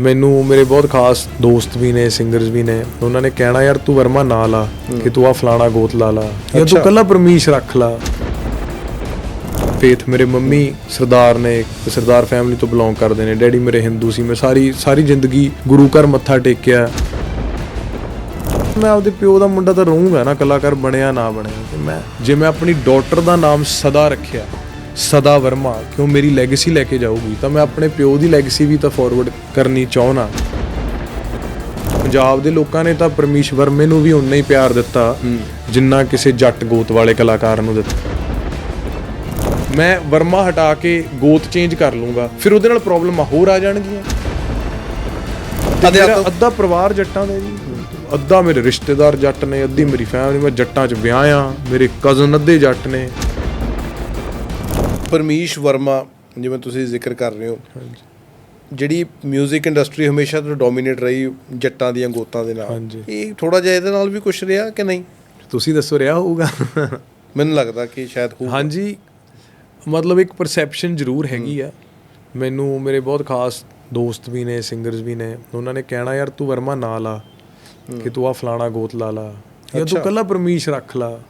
ਮੈਨੂੰ ਮੇਰੇ ਬਹੁਤ ਖਾਸ ਦੋਸਤ ਵੀ ਨੇ ਸਿੰਗਰਸ ਵੀ ਨੇ। ਉਹਨਾਂ ਨੇ ਕਹਿਣਾ ਯਾਰ ਤੂੰ ਵਰਮਾ ਨਾ ਲਾ ਕਿ ਤੂੰ ਆ ਫਲਾਣਾ ਗੋਤ ਲਾ ਲਾ। ਜਾਂ। ਤੂੰ ਕੱਲਾ ਪਰਮੀਸ਼ ਰੱਖ ਲਾ। ਫੇਥ ਮੇਰੇ ਮੰਮੀ ਸਰਦਾਰ ਨੇ ਸਰਦਾਰ ਫੈਮਿਲੀ ਤੋਂ ਬਿਲੋਂਗ ਕਰਦੇ ਨੇ। ਡੈਡੀ ਮੇਰੇ ਹਿੰਦੂ ਸੀ ਮੈਂ ਸਾਰੀ ਸਾਰੀ ਜ਼ਿੰਦਗੀ ਗੁਰੂ ਘਰ ਮੱਥਾ ਟੇਕਿਆ। ਮੈਂ ਆਪਦੇ ਪਿਓ ਦਾ ਮੁੰਡਾ ਤਾਂ ਰਹੂੰਗਾ ਨਾ ਕਲਾਕਾਰ ਬਣਿਆ ਨਾ ਬਣਿਆ। ਤੇ ਮੈਂ ਜੇ ਮੈਂ ਆਪਣੀ ਡਾਟਰ ਦਾ ਨਾਮ ਸਦਾ ਰੱਖਿਆ ਸਦਾ ਵਰਮਾ ਕਿਉਂ ਮੇਰੀ ਲੈਗੇਸੀ ਲੈ ਕੇ ਜਾਊਗੀ? ਤਾਂ ਮੈਂ ਆਪਣੇ ਪਿਓ ਦੀ ਲੈਗੇਸੀ ਵੀ ਤਾਂ ਫਾਰਵਰਡ ਕਰਨੀ ਚਾਹਣਾ ਪੰਜਾਬ ਦੇ ਲੋਕਾਂ ਨੇ ਤਾਂ ਪਰਮੇਸ਼ ਵਰਮੇ ਨੂੰ ਵੀ ਉਨਾ ਹੀ ਪਿਆਰ ਦਿੱਤਾ ਜਿੰਨਾ ਕਿਸੇ ਜੱਟ ਗੋਤ ਵਾਲੇ ਕਲਾਕਾਰ ਨੂੰ ਦਿੱਤਾ। ਮੈਂ ਵਰਮਾ ਹਟਾ ਕੇ ਗੋਤ ਚੇਂਜ ਕਰ ਲੂੰਗਾ ਫਿਰ ਉਹਦੇ ਨਾਲ ਪ੍ਰੋਬਲਮ ਹੋਰ ਆ ਜਾਣਗੀਆਂ। ਮੇਰਾ ਅੱਧਾ ਪਰਿਵਾਰ ਜੱਟਾਂ ਦਾ ਜੀ ਅੱਧਾ ਮੇਰੇ ਰਿਸ਼ਤੇਦਾਰ ਜੱਟ ਨੇ ਅੱਧੀ ਮੇਰੀ ਫੈਮਿਲੀ ਮੈਂ ਜੱਟਾਂ 'ਚ ਵਿਆਹਿਆ ਮੇਰੇ ਕਜ਼ਨ ਅੱਧੇ ਜੱਟ ਨੇ। ਪਰਮੀਸ਼ ਵਰਮਾ ਜਿਵੇਂ ਤੁਸੀਂ ਜ਼ਿਕਰ ਕਰ ਰਹੇ ਹੋ ਜਿਹੜੀ 뮤직 ਇੰਡਸਟਰੀ ਹਮੇਸ਼ਾ ਤੋਂ ਡੋਮੀਨੇਟ ਰਹੀ ਜੱਟਾਂ ਦੀਆਂ ਗੋਤਾਂ ਦੇ ਨਾਲ ਹਾਂਜੀ। ਇਹ ਥੋੜਾ ਜਿਹਾ ਇਹਦੇ ਨਾਲ ਵੀ ਕੁਝ ਰਿਹਾ ਕਿ ਨਹੀਂ? ਤੁਸੀਂ ਦੱਸੋ ਰਿਹਾ ਹੋਊਗਾ? ਮੈਨੂੰ ਲੱਗਦਾ ਕਿ ਸ਼ਾਇਦ ਹੋ ਹਾਂਜੀ ਮਤਲਬ ਇੱਕ ਪਰਸੈਪਸ਼ਨ ਜ਼ਰੂਰ ਹੈਗੀ ਆ। ਮੈਨੂੰ ਮੇਰੇ ਬਹੁਤ ਖਾਸ ਦੋਸਤ ਵੀ ਨੇ ਸਿੰਗਰਸ ਵੀ ਨੇ ਉਹਨਾਂ ਨੇ ਕਹਿਣਾ ਯਾਰ ਤੂੰ ਵਰਮਾ ਨਾ ਲਾ ਕਿ ਤੂੰ ਆ ਫਲਾਣਾ ਗੋਤ ਲਾ ਲਾ। ਜਾਂ ਤੂੰ। ਕੱਲਾ ਪਰਮੀਸ਼ ਰੱਖ ਲਾ।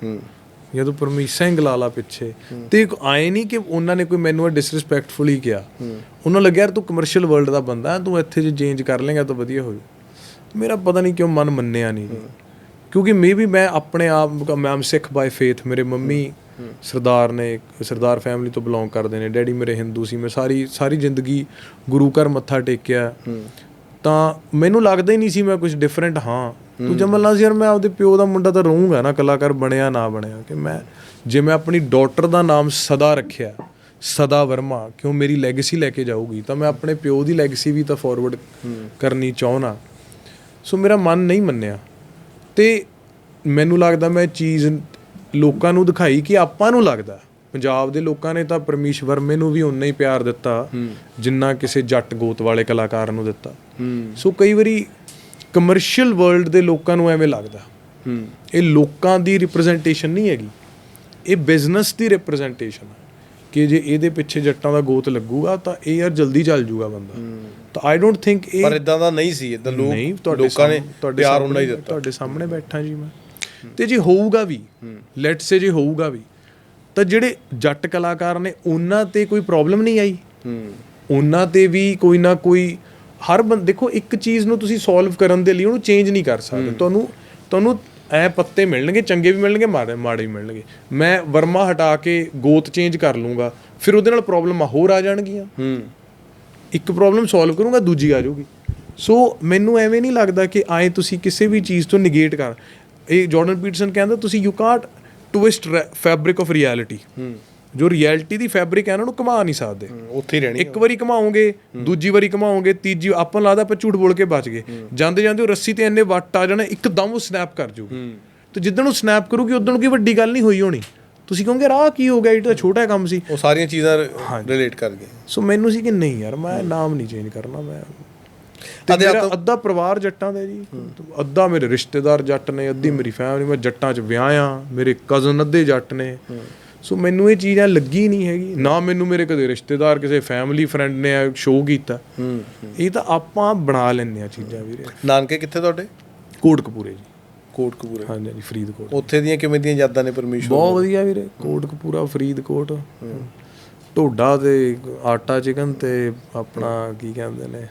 ਜਾਂ ਤੂੰ ਪਰਮੀਸ਼ ਸਿੰਘ ਲਾ ਲਾ ਪਿੱਛੇ, ਤੇ ਆਏ ਨਹੀਂ ਕਿ ਉਹਨਾਂ ਨੇ ਕੋਈ ਮੈਨੂੰ ਡਿਸਰਿਸਪੈਕਟਫੁਲੀ ਕਿਹਾ। ਉਹਨਾਂ ਲੱਗਿਆ ਯਾਰ ਤੂੰ ਕਮਰਸ਼ੀਅਲ ਵਰਲਡ ਦਾ ਬੰਦਾ, ਤੂੰ ਇੱਥੇ ਜੇ ਚੇਂਜ ਕਰ ਲੇਗਾ ਤਾਂ ਵਧੀਆ ਹੋ ਮੇਰਾ ਪਤਾ ਨਹੀਂ ਕਿਉਂ ਮਨ ਮੰਨਿਆ ਨਹੀਂ ਕਿਉਂਕਿ ਮੇਬੀ ਮੈਂ ਆਪਣੇ ਆਪ, ਮੈਂ ਸਿੱਖ ਬਾਈ ਫੇਥ ਮੇਰੇ ਮੰਮੀ ਸਰਦਾਰ ਨੇ, ਸਰਦਾਰ ਫੈਮਿਲੀ ਤੋਂ ਬਿਲੋਂਗ ਕਰਦੇ ਨੇ, ਡੈਡੀ ਮੇਰੇ ਹਿੰਦੂ ਸੀ, ਮੈਂ ਸਾਰੀ ਸਾਰੀ ਜ਼ਿੰਦਗੀ ਗੁਰੂ ਘਰ ਮੱਥਾ ਟੇਕਿਆ। ਤਾਂ ਮੈਨੂੰ ਲੱਗਦਾ ਹੀ ਨਹੀਂ ਸੀ ਮੈਂ ਕੁਝ ਡਿਫਰੈਂਟ ਹਾਂ। ਤੂੰ ਜਮਲ ਨਾਲ ਯਾਰ ਮੈਂ ਆਪਦੇ ਪਿਓ ਦਾ ਮੁੰਡਾ ਤਾਂ ਰਹੂੰਗਾ ਨਾ ਕਲਾਕਾਰ ਬਣਿਆ ਨਾ ਬਣਿਆ ਕਿ ਮੈਂ ਜੇ ਮੈਂ ਆਪਣੀ ਡਾਟਰ ਦਾ ਨਾਮ ਸਦਾ ਰੱਖਿਆ ਸਦਾ ਵਰਮਾ ਕਿਉਂ ਮੇਰੀ ਲੈਗੇਸੀ ਲੈ ਕੇ ਜਾਊਗੀ? ਤਾਂ ਮੈਂ ਆਪਣੇ ਪਿਓ ਦੀ ਲੈਗੇਸੀ ਵੀ ਤਾਂ ਫਾਰਵਰਡ ਕਰਨੀ ਚਾਹਣਾ ਸੋ ਮੇਰਾ ਮਨ ਨਹੀਂ ਮੰਨਿਆ। ਤੇ ਮੈਨੂੰ ਲੱਗਦਾ ਮੈਂ ਚੀਜ਼ ਲੋਕਾਂ ਨੂੰ ਦਿਖਾਈ ਕਿ ਆਪਾਂ ਨੂੰ ਲੱਗਦਾ। ਪੰਜਾਬ ਦੇ ਲੋਕਾਂ ਨੇ ਤਾਂ ਪਰਮੇਸ਼ ਵਰਮੇ ਨੂੰ ਵੀ ਉਨਾ ਹੀ ਪਿਆਰ ਦਿੱਤਾ ਜਿੰਨਾ ਕਿਸੇ ਜੱਟ ਗੋਤ ਵਾਲੇ ਕਲਾਕਾਰ ਨੂੰ ਦਿੱਤਾ। ਸੋ ਕਈ ਵਾਰੀ ਕਮਰਸ਼ੀਅਲ ਵਰਲਡ ਦੇ ਲੋਕਾਂ ਨੂੰ ਐਵੇਂ ਲੱਗਦਾ। ਹੂੰ। ਇਹ ਲੋਕਾਂ ਦੀ ਰਿਪਰੈਜ਼ੈਂਟੇਸ਼ਨ ਨਹੀਂ ਹੈਗੀ। ਇਹ ਬਿਜ਼ਨਸ ਦੀ ਰਿਪਰੈਜ਼ੈਂਟੇਸ਼ਨ ਹੈ ਕਿ ਜੇ ਇਹਦੇ ਪਿੱਛੇ ਜੱਟਾਂ ਦਾ ਗੋਤ ਲੱਗੂਗਾ ਤਾਂ ਇਹ ਯਾਰ ਜਲਦੀ ਚੱਲ ਜੂਗਾ ਬੰਦਾ। ਤਾਂ ਆਈ ਡੋਂਟ ਥਿੰਕ ਇਹ ਪਰ ਇਦਾਂ ਦਾ ਨਹੀਂ ਸੀ। ਇਦਾਂ ਲੋਕ ਨਹੀਂ ਤੁਹਾਡੇ ਲੋਕਾਂ ਨੇ ਪਿਆਰ ਉਹਨਾਂ ਹੀ ਦਿੱਤਾ। ਤੁਹਾਡੇ ਸਾਹਮਣੇ ਬੈਠਾ ਜੀ ਮੈਂ। ਤੇ ਜੇ ਹੋਊਗਾ ਵੀ ਲੈਟ ਸੇ ਜੇ ਹੋਊਗਾ ਵੀ ਤਾਂ ਜਿਹੜੇ ਜੱਟ ਕਲਾਕਾਰ ਨੇ ਉਹਨਾਂ ਤੇ ਕੋਈ ਪ੍ਰੋਬਲਮ ਨਹੀਂ ਆਈ। ਹੂੰ। ਉਹਨਾਂ ਤੇ ਵੀ ਕੋਈ ਨਾ ਕੋਈ ਹਰ ਬੰਦ ਦੇਖੋ ਇੱਕ ਚੀਜ਼ ਨੂੰ ਤੁਸੀਂ ਸੋਲਵ ਕਰਨ ਦੇ ਲਈ ਉਹਨੂੰ ਚੇਂਜ ਨਹੀਂ ਕਰ ਸਕਦੇ। ਤੁਹਾਨੂੰ ਤੁਹਾਨੂੰ ਐ ਪੱਤੇ ਮਿਲਣਗੇ ਚੰਗੇ ਵੀ ਮਿਲਣਗੇ ਮਾੜੇ ਮਾੜੇ ਵੀ ਮਿਲਣਗੇ। ਮੈਂ ਵਰਮਾ ਹਟਾ ਕੇ ਗੋਤ ਚੇਂਜ ਕਰ ਲੂੰਗਾ ਫਿਰ ਉਹਦੇ ਨਾਲ ਪ੍ਰੋਬਲਮ ਹੋਰ ਆ ਜਾਣਗੀਆਂ। ਹੂੰ। ਇੱਕ ਪ੍ਰੋਬਲਮ ਸੋਲਵ ਕਰੂੰਗਾ ਦੂਜੀ ਆ ਜਾਊਗੀ। ਸੋ ਮੈਨੂੰ ਐਵੇਂ ਨਹੀਂ ਲੱਗਦਾ ਕਿ ਆਏ ਤੁਸੀਂ ਕਿਸੇ ਵੀ ਚੀਜ਼ ਤੋਂ ਨਿਗੇਟ ਕਰ ਇਹ ਜਾਰਡਨ ਪੀਟਰਸਨ ਕਹਿੰਦਾ ਤੁਸੀਂ you can't twist fabric of reality ਹੂੰ। ਜੋ ਰਿਐਲਿਟੀ ਦੀ ਫੈਬਰਿਕ ਹੈ ਇਹਨਾਂ ਨੂੰ ਘੁਮਾ ਨਹੀਂ ਸਕਦੇ। ਉੱਥੇ ਹੀ ਰਹਿਣੀ ਇੱਕ ਵਾਰੀ ਘਮਾਓਗੇ ਦੂਜੀ ਵਾਰੀ ਘਮਾਓਗੇ ਤੀਜੀ ਆਪਾਂ ਲੱਗਦਾ ਆਪਾਂ ਝੂਠ ਬੋਲ ਕੇ ਬਚ ਗਏ। ਜਾਂਦੇ ਜਾਂਦੇ ਉਹ ਰੱਸੀ ਤੇ ਇੰਨੇ ਵੱਟ ਆ ਜਾਣਾ ਇੱਕਦਮ ਉਹ ਸਨੈਪ ਕਰ ਜੂਗੀ ਤੇ ਜਿੱਦਣ ਉਹ ਸਨੈਪ ਕਰੂਗੀ ਉਦੋਂ ਕੀ ਵੱਡੀ ਗੱਲ ਨਹੀਂ ਹੋਈ ਹੋਣੀ। ਤੁਸੀਂ ਕਹੋਗੇ ਰਾਹ ਕੀ ਹੋ ਗਿਆ? ਇਹ ਤਾਂ ਛੋਟਾ ਕੰਮ ਸੀ। ਉਹ ਸਾਰੀਆਂ ਚੀਜ਼ਾਂ ਰਿਲੇਟ ਕਰ ਗਏ। ਸੋ ਮੈਨੂੰ ਸੀ ਕਿ ਨਹੀਂ ਯਾਰ ਮੈਂ ਨਾਮ ਨਹੀਂ ਚੇਂਜ ਕਰਨਾ ਮੈਂ ਮੇਰਾ ਅੱਧਾ ਪਰਿਵਾਰ ਜੱਟਾਂ ਦਾ ਜੀ। ਅੱਧਾ ਮੇਰੇ ਰਿਸ਼ਤੇਦਾਰ ਜੱਟ ਨੇ ਅੱਧੀ ਮੇਰੀ ਫੈਮਿਲੀ ਮੈਂ ਜੱਟਾਂ 'ਚ ਵਿਆਹਿਆ ਮੇਰੇ ਕਜ਼ਨ ਅੱਧੇ ਜੱਟ ਨੇ। ਸੋ ਮੈਨੂੰ ਇਹ ਚੀਜ਼ਾਂ ਲੱਗੀ ਨਹੀਂ ਹੈਗੀ। ਨਾ ਮੈਨੂੰ ਮੇਰੇ ਕਦੇ ਰਿਸ਼ਤੇਦਾਰ ਕਿਸੇ ਫੈਮਿਲੀ ਫਰੈਂਡ ਨੇ ਸ਼ੋਅ ਕੀਤਾ। ਹੂੰ ਇਹ ਤਾਂ ਆਪਾਂ ਬਣਾ ਲੈਂਦੇ ਆ ਚੀਜ਼ਾਂ ਵੀਰੇ। ਨਾਨਕੇ ਕਿੱਥੇ ਤੁਹਾਡੇ? ਕੋਟਕਪੂਰੇ ਜੀ। ਕੋਟਕਪੂਰੇ ਹਾਂਜੀ ਹਾਂਜੀ ਫਰੀਦਕੋਟ। ਉੱਥੇ ਦੀਆਂ ਕਿਵੇਂ ਦੀਆਂ ਯਾਦਾਂ ਨੇ ਪਰਮੇਸ਼ਵਰ ਬਹੁਤ ਵਧੀਆ ਵੀਰੇ। ਕੋਟਕਪੂਰਾ ਫਰੀਦਕੋਟ। ਢੋਡਾ ਤੇ ਆਟਾ ਚਿਕਨ ਤੇ ਆਪਣਾ ਕੀ ਕਹਿੰਦੇ ਨੇ?